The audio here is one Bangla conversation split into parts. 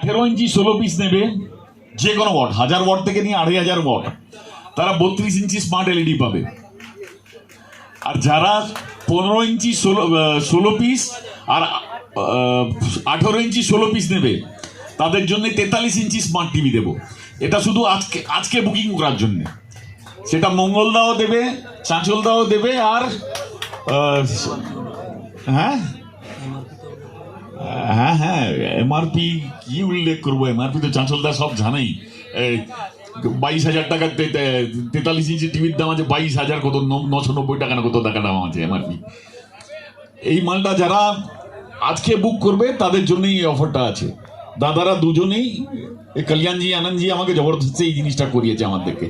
আঠেরো ইঞ্চি ষোলো পিস নেবে যে কোনো ওয়াট হাজার ওয়াট থেকে নিয়ে আড়াই হাজার ওয়াট তারা বত্রিশ ইঞ্চি স্মার্ট এলইডি পাবে। আর যারা পনেরো ইঞ্চি ষোলো ষোলো পিস আর আঠেরো ইঞ্চি ষোলো পিস নেবে, তাদের জন্য তেতাল্লিশ ইঞ্চি স্মার্ট টিভি দেবো। এটা শুধু আজকে আজকে বুকিং করার জন্য। সেটা মঙ্গলদাও দেবে চাঁচলদাও দেবে আর হ্যাঁ? হ্যাঁ হ্যাঁ এমআরপি কি উল্লেখ করব? এমআরপি তো চাঁচলদা সব জানেই। বাইশ হাজার টাকা তেতাল্লিশ ইঞ্চি টিভির দাম আছে বাইশ হাজার কত নশো নব্বই টাকা না কত টাকা দাম আছে এমআরপি এই মালটা যারা আজকে বুক করবে তাদের জন্যই এই অফারটা আছে। দাদারা দুজনেই এই কল্যাণজি আনন্দজি আমাকে জবরদস্তি এই জিনিসটা করিয়েছে আমাদেরকে।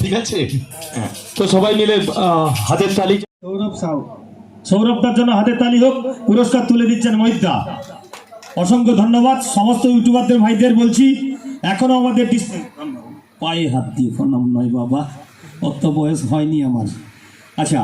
ঠিক আছে? হ্যাঁ। তো সবাই মিলে হাতের তালি সৌরভ সাউ। সৌরভদার জন্য হাতে তালি হোক, পুরস্কার তুলে দিচ্ছেন মহিতা অসংখ্য ধন্যবাদ, সমস্ত ইউটিউবারদের, ভাইদের বলছি এখনও আমাদের পায়ে হাত দিয়ে প্রণাম নয় বাবা, অত বয়স হয়নি আমার। আচ্ছা।